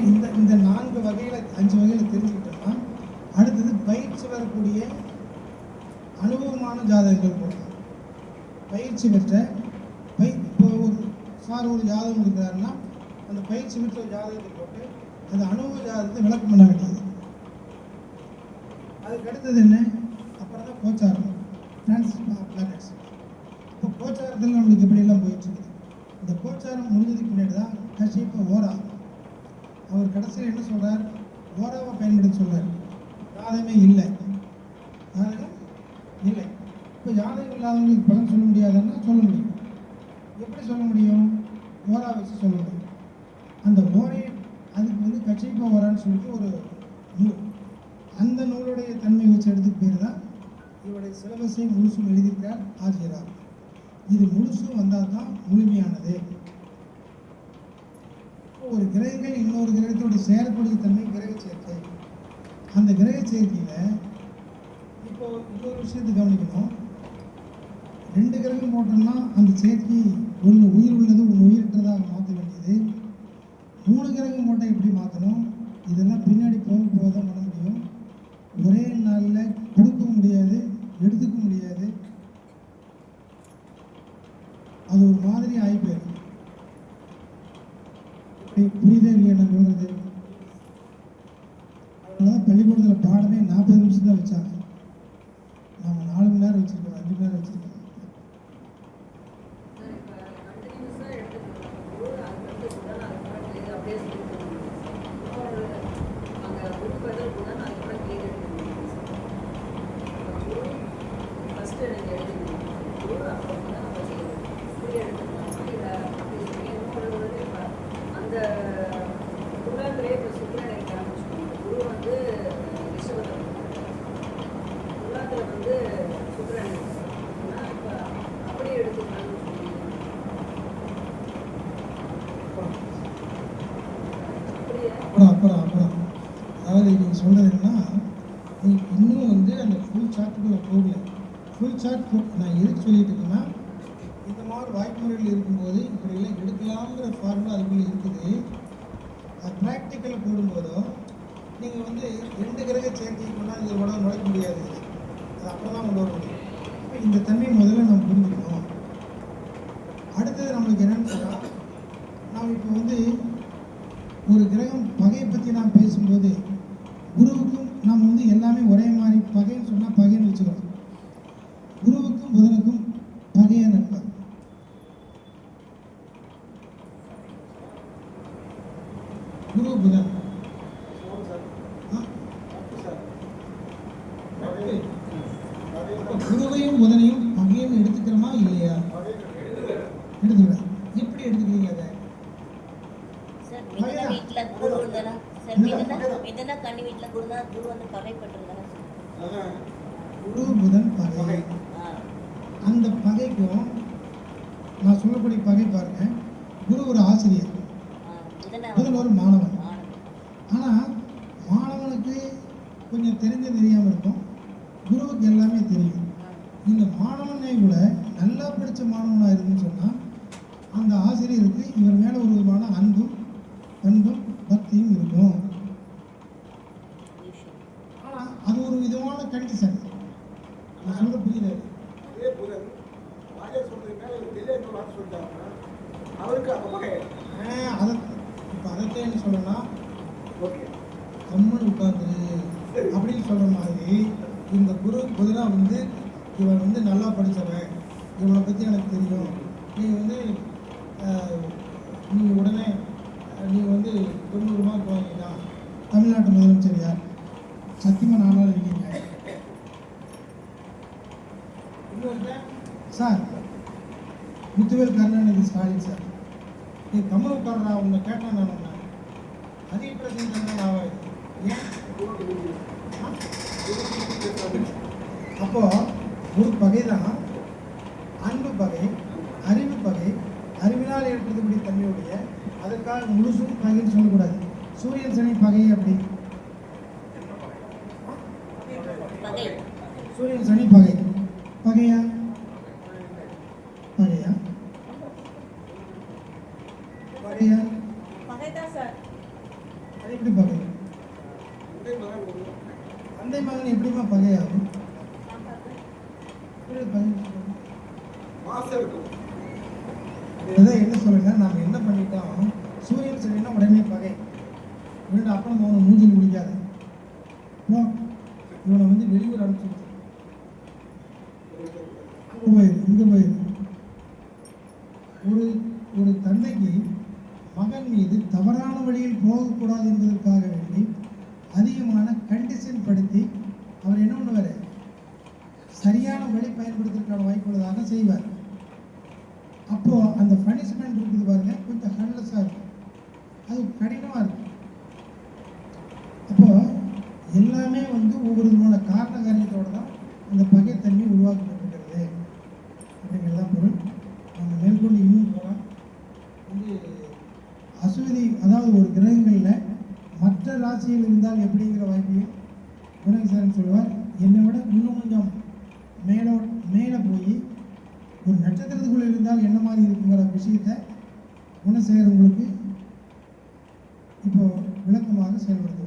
இந்த இந்த நான்கு வகையில் அஞ்சு வகையில் தெரிஞ்சுக்கிட்டோம்னா அடுத்தது பயிற்சி வரக்கூடிய அனுபவமான ஜாதகங்கள் போடலாம். பயிற்சி பெற்ற பை இப்போ ஒரு சார் ஒரு ஜாதகம் கொடுக்குறாருன்னா அந்த பயிற்சி பெற்ற ஜாதகத்தை போட்டு அந்த அனுபவ ஜாதகத்தை விளக்கம் பண்ண வேண்டியது. அதுக்கு அடுத்தது என்ன? அப்புறம் தான் கோச்சாரம். பிளானட்ஸ் பிளானட்ஸ் இப்போ கோச்சாரத்தில் நம்மளுக்கு எப்படியெல்லாம் போயிட்டு இருக்குது? இந்த கோச்சாரம் முடிஞ்சதுக்கு பின்னாடி தான் கஷ்யப்ப ஓரா அவர் கடைசியில் என்ன சொல்கிறார் கோராவை பயன்படுத்த சொல்கிறார் ஜாதகமே இல்லை. ஜாதகம் இல்லை. இப்போ ஜாதகம் இல்லாதவங்களுக்கு பலன் சொல்ல முடியாதுன்னா சொல்ல முடியும். எப்படி சொல்ல முடியும்? ஓரா வச்சு சொல்ல முடியும் அந்த ஓரே அதுக்கு வந்து கட்சிப்பா ஓரான்னு சொல்லிட்டு ஒரு நூல். அந்த நூலுடைய தன்மை வச்சு எடுத்து பேர் தான் இவருடைய சிலபஸை முழுசும் எழுதியிருக்கிறார் ஆசிரியரார் இது முழுசும் வந்தால் தான் முழுமையானது. ஒரு கிரகங்கள் இன்னொரு கிரகத்தோட சேரக்கூடிய தன்மை கிரக சேர்க்கை. அந்த கிரக சேர்க்கையில் இப்போ இன்னொரு விஷயத்தை கவனிக்கணும். ரெண்டு கிரகம் போட்டோம்னா அந்த சேர்க்கை ஒன்று உயிர் உள்ளது ஒன்று உயிரற்றதாக மாற்ற வேண்டியது. மூணு கிரகம் போட்டால் எப்படி மாற்றணும் இதெல்லாம் பின்னாடி போக போக தான் பண்ண முடியும். ஒரே நாளில் கொடுக்க முடியாது எடுத்துக்க முடியாது. அது ஒரு மாதிரி ஆகி போயிடும். நம்ம நாலு மணி நேரம் வச்சிருக்கோம் அஞ்சு மணி நேரம் வச்சிருக்கோம். அந்த இப்ப அஞ்சு நிமிஷம் எடுத்துக்கணும். அது வந்து புதன், அதுக்கப்புறம் இது அப்படியே சொல்லிட்டு இருக்கணும். இன்னொரு அங்க குரு பதில் புதன், அதுக்கப்புறம் கேது எடுத்துக்கணும் சார். இப்ப குரு first நீங்க எடுத்துக்கணும். குரு, அப்புறம் புதன், அப்புறம் கேது. இப்படி எடுத்துக்கலாமா? இல்ல அப்படி சொல்லி இன்னொரு வந்து இப்ப அந்த துலாத்திலே இப்ப சுக்கிரனை காமிச்சுக்கோங்க. குரு வந்து ரிஷபத்தில் துலாத்துல வந்து சுக்கிரன் இருக்குன்னா இப்ப அப்படியே எடுத்துக்கலாம்னு சொல்லுவீங்க. அப்படியே அப்புறம் அப்புறம் அப்புறம் அதாவது நீங்கள் சொல்கிறது என்னன்னா நீ இன்னும் வந்து அந்த ஃபுல் சார்ட்டுக்குள்ளே போகல ஃபுல் சார்ட் நான் எதுக்கு சொல்லிட்டு இருக்கேன்னா இந்த மாதிரி வாய்ப்புமுறைகள் இருக்கும்போது இப்படியெல்லாம் எடுக்கலாம்ங்கிற ஃபார்முலா அதுக்குள்ளே இருக்குது. அது ப்ராக்டிக்கலில் போடும்போதோ நீங்கள் வந்து ரெண்டு கிரக சேர்க்கை கொண்டாந்து இந்த உடம்பு நுழைக்க முடியாது. அது அப்புறம் தான் கொண்டு முடியும். இந்த தன்மை முதல்ல நம்ம அடுத்தது நம்மளுக்கு என்னன்னு சொன்னால் நாம் இப்போ வந்து ஒரு கிரகம் பகையை பற்றி நாம் பேசும்போது குருவுக்கும் நாம் வந்து எல்லாமே ஒரே மாதிரி பகைன்னு சொன்னால் பகைன்னு வச்சுக்கிறோம் குருவுக்கும் புதனுக்கும் பகைய நண்பர் குரு புதன் குருவையும் புதனையும் பகைன்னு எடுத்துக்கிறோமா இல்லையா? எடுத்துக்கிறேன் எப்படி எடுத்துக்கிறீங்க அதை? குரு புதன் பகை. அந்த பகைக்கும் நான் சொல்லக்கூடிய பகை பாருங்க குரு ஒரு ஆசிரியர். புதன புதன் ஒரு மாணவன் மாணவன். ஆனால் மாணவனுக்கு தெரிஞ்ச தெரியாமல் இருக்கும் குருவுக்கு எல்லாமே தெரியும். இந்த மாணவனை விட நல்லா படித்த மாணவனாக இருக்குன்னு சொன்னால் அந்த ஆசிரியருக்கு இவர் மேலே ஒரு விதமான அன்பும் பண்பும் பக்தியும் இருக்கும். ஆனால் அது ஒரு விதமான கண்டிஷன் நான் சொல்ல அவருக்கு அதை இப்போ அதைத்தான் என்ன சொல்லணும்னா ஓகே உட்காந்துரு சொல்ற மாதிரி இந்த குரு புதனா வந்து இவன் வந்து நல்லா படித்தவன் இவனை பற்றி எனக்கு தெரியும். நீ வந்து நீ உடனே நீ வந்து தொண்ணூறு மார்க் வாங்கினா தமிழ்நாட்டு முதலமைச்சர் யார் சத்தியமாக நானும் இருக்கீங்க சார் முத்துவேல் கருணாநிதி ஸ்டாலின் சார். நீ உட்கார்றா உன்னை கேட்டேன் நான் அதிக பிரச்சனை தான் ஆகாது ஏன்? ஆ? அப்போ ஒரு பகை தான் அன்பு பகை அறிவு பகை அறிவினால் ஏற்படுத்தக்கூடிய தன்மையுடைய அதற்காக முழுசும் பகைன்னு சொல்லக்கூடாது. சூரியன் சனி பகை அப்படி. சூரியன் சனி பகை. பகையா? பகையா? பகையா? பகைதான் சார். அது எப்படி பகை. தந்தை மகன் எப்படிமா பகையாகும்? மாசம் இருக்கும். இதுதான் என்ன சொல்லுங்க நாம என்ன பண்ணிட்டோம் சூரியன் சரினா உடனே பகை. இவனோட அப்பா அவனை மூஞ்சில் முடிக்காத. இவனை வந்து வெளியூர் அனுப்பிச்சு அங்கே போயிரு இங்கே போயிரு. ஒரு ஒரு தந்தைக்கு மகன் மீது தவறான வழியில் போகக்கூடாது என்பதற்காக வேண்டி அதிகமான கண்டிஷன் படுத்தி அவர் என்ன பண்ணுவார் சரியான வழி பயன்படுத்துறதுக்கான வாய்ப்புள்ளதாக செய்வார். அப்போ அந்த பனிஷ்மெண்ட் இருக்குது பாருங்க கொஞ்சம் ஹேண்ட்லெஸ்ஸாக இருக்கும். அது கடினமாக இருக்கும். அப்போ எல்லாமே வந்து ஒவ்வொரு விதமான காரண காரியத்தோடு தான் அந்த பகைத்தன்மை எங்கள் தான் பொருள். நம்ம மேற்கொண்டு இன்னும் போகலாம். வந்து அசுவதி அதாவது ஒரு கிரகங்களில் மற்ற ராசியில் இருந்தால் எப்படிங்கிற வாய்ப்பையும் குணகிசாரன் சொல்லுவார். என்னை விட இன்னும் கொஞ்சம் மேலோ மேலே போய் ஒரு நட்சத்திரத்துக்குள்ளே இருந்தால் என்ன மாதிரி இருக்குங்கிற விஷயத்தை குணசேகர் உங்களுக்கு இப்போ விளக்கமாக செயல்படுது